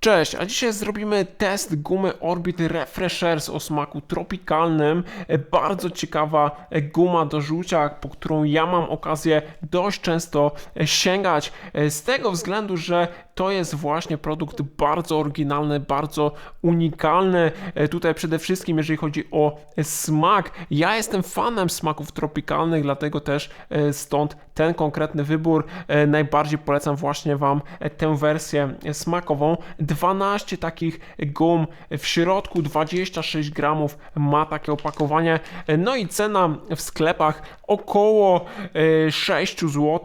Cześć, a dzisiaj zrobimy test gumy Orbit Refreshers o smaku tropikalnym. E, Bardzo ciekawa e, guma do rzucia, po którą ja mam okazję dość często e, sięgać. Z tego względu, że to jest właśnie produkt bardzo oryginalny, bardzo unikalny. Tutaj przede wszystkim, jeżeli chodzi o smak, ja jestem fanem smaków tropikalnych, dlatego też stąd ten konkretny wybór. Najbardziej polecam właśnie Wam tę wersję smakową. 12 takich gum w środku, 26 gramów ma takie opakowanie. E, No i cena w sklepach około e, 6 zł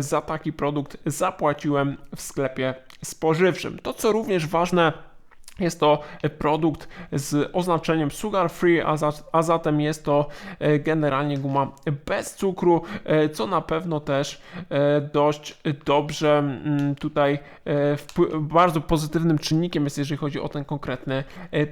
za taki produkt zapłaciłem w sklepie spożywczym. To co również ważne, jest to produkt z oznaczeniem sugar free, a, za, a zatem jest to e, generalnie guma bez cukru, e, co na pewno też e, dość dobrze mm, tutaj bardzo pozytywnym czynnikiem jest, jeżeli chodzi o ten konkretny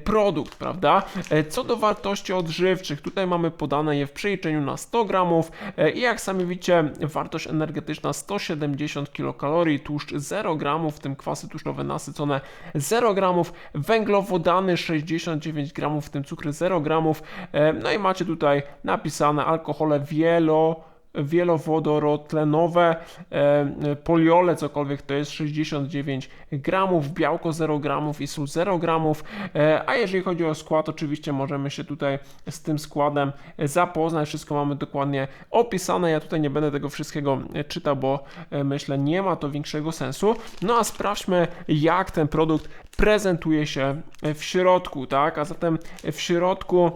produkt, prawda? Co do wartości odżywczych, tutaj mamy podane je w przeliczeniu na 100 gramów i jak sami widzicie, wartość energetyczna 170 kilokalorii, tłuszcz 0 gramów, w tym kwasy tłuszczowe nasycone 0 gramów, węglowodany 69 gramów, w tym cukry 0 gramów. E, No i macie tutaj napisane alkohole wielo wielowodorotlenowe, e, poliole, cokolwiek to jest 69 gramów, białko 0 gramów i sól 0 gramów, e, a jeżeli chodzi o skład, oczywiście możemy się tutaj z tym składem zapoznać, wszystko mamy dokładnie opisane, ja tutaj nie będę tego wszystkiego e, czytał, bo e, myślę nie ma to większego sensu, no a sprawdźmy jak ten produkt prezentuje się w środku, tak, a zatem w środku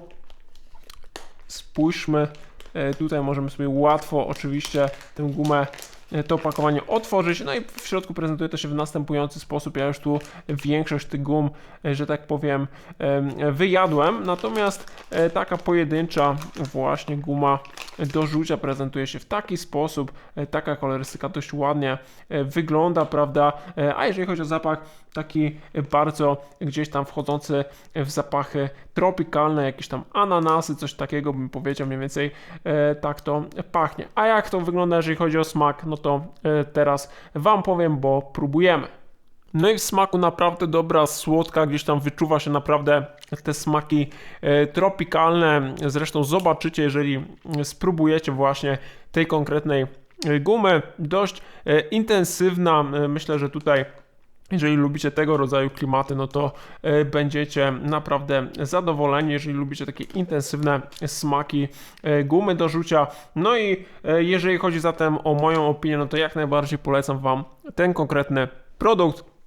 spójrzmy, e, tutaj możemy sobie łatwo oczywiście tę gumę, e, to opakowanie otworzyć, no i w środku prezentuje to się w następujący sposób, ja już tu większość tych gum, e, że tak powiem, em, wyjadłem, natomiast e, taka pojedyncza właśnie guma do rzucia prezentuje się w taki sposób, e, taka kolorystyka dość ładnie e, wygląda, prawda, E, a jeżeli chodzi o zapach, taki bardzo gdzieś tam wchodzący w zapachy tropikalne, jakieś tam ananasy, coś takiego bym powiedział mniej więcej tak to pachnie. A jak to wygląda, jeżeli chodzi o smak, no to teraz Wam powiem, bo próbujemy. No i w smaku naprawdę dobra, słodka, gdzieś tam wyczuwa się naprawdę te smaki e, tropikalne. Zresztą zobaczycie, jeżeli spróbujecie właśnie tej konkretnej e, gumy. Dość e, intensywna, myślę, że tutaj jeżeli lubicie tego rodzaju klimaty, no to będziecie naprawdę zadowoleni, jeżeli lubicie takie intensywne smaki gumy do rzucia. No i jeżeli chodzi zatem o moją opinię, no to jak najbardziej polecam Wam ten konkretny produkt.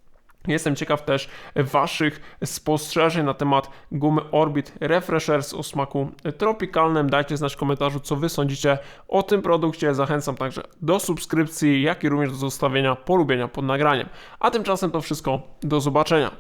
Jestem ciekaw też Waszych spostrzeżeń na temat gumy Orbit Refreshers o smaku tropikalnym. Dajcie znać w komentarzu, co Wy sądzicie o tym produkcie. Zachęcam także do subskrypcji, jak i również do zostawienia polubienia pod nagraniem. A tymczasem to wszystko. Do zobaczenia.